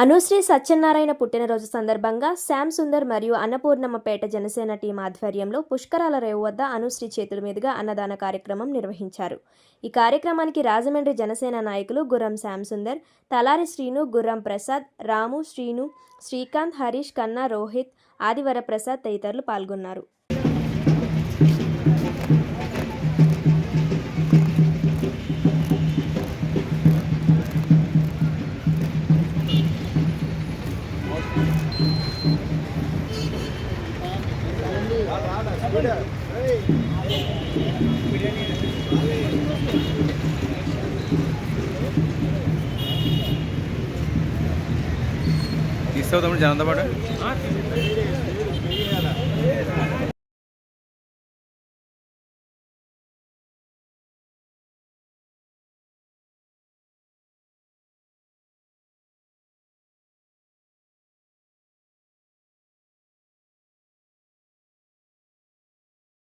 అనుశ్రీ సత్యనారాయణ పుట్టినరోజు సందర్భంగా శ్యామ్ సుందర్ మరియు అన్నపూర్ణమ్మపేట జనసేన టీం ఆధ్వర్యంలో పుష్కరాల రేవు వద్ద అనుశ్రీ చేతుల మీదుగా అన్నదాన కార్యక్రమం నిర్వహించారు. ఈ కార్యక్రమానికి రాజమండ్రి జనసేన నాయకులు గుర్రం శ్యామ్ సుందర్ తలారి శ్రీను గుర్రం ప్రసాద్ రాము శ్రీను శ్రీకాంత్ హరీష్ కన్నా రోహిత్ ఆదివర ప్రసాద్ తదితరులు పాల్గొన్నారు. తీస్తావు తమ్ముడు జనంతో పాటు